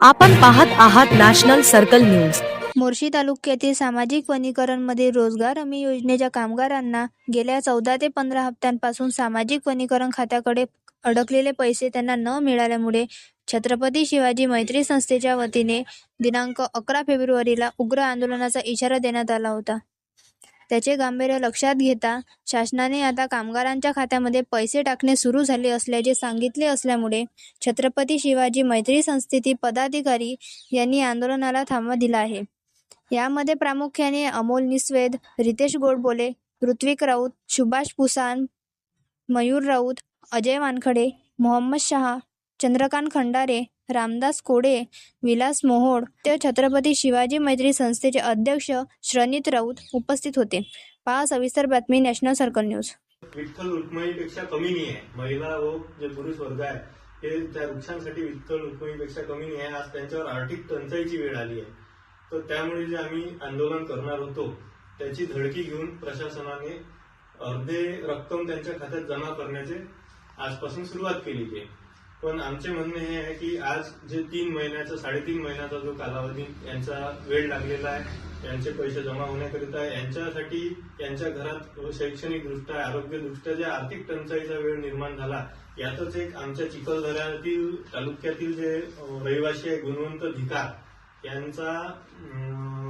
आपण पाहत आहात नॅशनल सर्कल न्यूज. मोर्शी तालुक्यातील सामाजिक वनीकरणमध्ये रोजगार हमी योजनेच्या कामगारांना गेल्या चौदा ते पंधरा हप्त्यांपासून सामाजिक वनीकरण खात्याकडे अडकलेले पैसे त्यांना न मिळाल्यामुळे छत्रपती शिवाजी मैत्री संस्थेच्या वतीने दिनांक अकरा फेब्रुवारीला उग्र आंदोलनाचा इशारा देण्यात आला होता. त्याचे गांभीर्य लक्षात घेता शासनाने आता कामगारांच्या खात्यामध्ये पैसे टाकणे सुरू झाले असल्याचे सांगितले असल्यामुळे छत्रपती शिवाजी मैत्री संस्थेतील पदाधिकारी यांनी आंदोलनाला थांबा दिला आहे. यामध्ये प्रामुख्याने अमोल निस्वेद रितेश गोडबोले ऋत्विक राऊत सुभाष पुसान मयूर राऊत अजय वानखडे मोहम्मद शहा चंद्रकांत खंडारे रामदास कोडे विलास मोहोड ते छत्रपती शिवाजी मैत्री संस्थेचे अध्यक्ष श्रनित राऊत उपस्थित होते. पहा सविस्तर बातमी नॅशनल सर्कल न्यूज. विठ्ठल रुक्मिणीपेक्षा कमी नाही आहे महिला व जे पुरुष वर्ग आहे ते त्या वृक्षांसाठी विठ्ठल रुक्मिणीपेक्षा कमी नाही आहे आज त्यांच्यावर आर्थिक टंचाईची वेळ आली आहे. तर त्यामुळे जे आम्ही आंदोलन करणार होतो त्याची धडकी घेऊन प्रशासनाने अर्धे रक्कम त्यांच्या खात्यात जमा करण्याचे आजपासून सुरुवात केली आहे. पण आमचे म्हणणे हे आहे की आज जे तीन महिन्याचा साडेतीन महिन्याचा जो कालावधी यांचा वेळ लागलेला आहे यांचे पैसे जमा होण्याकरिता यांच्यासाठी यांच्या घरात शैक्षणिक दृष्ट्या आरोग्य जे आर्थिक टंचाईचा वेळ निर्माण झाला यातच एक आमच्या चिखलदऱ्यातील तालुक्यातील जे रहिवासी आहे गुणवंत धिकार यांचा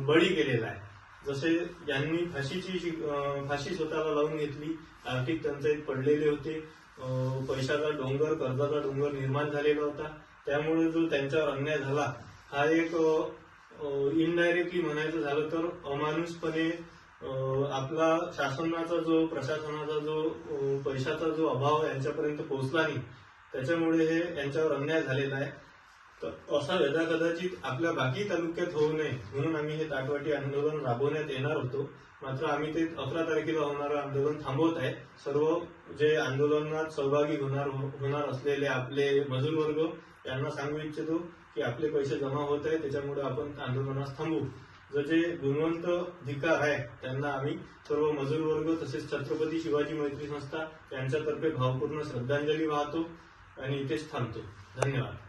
बळी गेलेला आहे. जसे यांनी फाशीची शिक- फाशी स्वतःला लावून घेतली आर्थिक टंचाईत पडलेले होते पैशाचा डोंगर कर्जाचा डोंगर निर्माण झालेला होता. त्यामुळे जो त्यांच्यावर अन्याय झाला हा एक इनडायरेक्टली म्हणायचं झालं तर अमानुषपणे आपला शासनाचा जो प्रशासनाचा जो पैशाचा जो अभाव यांच्यापर्यंत पोहोचला नाही. त्याच्यामुळे हे यांच्यावर अन्याय झालेला आहे. तर असा यदा कदाचित आपल्या बाकी तालुक्यात होऊ नये म्हणून आम्ही हे ताटवाटी आंदोलन राबवण्यात येणार होतो. मात्र आम्ही ते अकरा तारखेला होणारं आंदोलन थांबवत आहे. सर्व जे आंदोलनात सहभागी होणार हो- होणार असलेले आपले मजूर वर्ग यांना सांगू इच्छितो की आपले पैसे जमा होत आहे त्याच्यामुळे आपण आंदोलनास थांबू. जर जे गुणवंत धिकार आहे त्यांना आम्ही सर्व मजूर वर्ग तसेच छत्रपती शिवाजी मैत्री संस्था यांच्यातर्फे भावपूर्ण श्रद्धांजली वाहतो आणि इथेच थांबतो. धन्यवाद.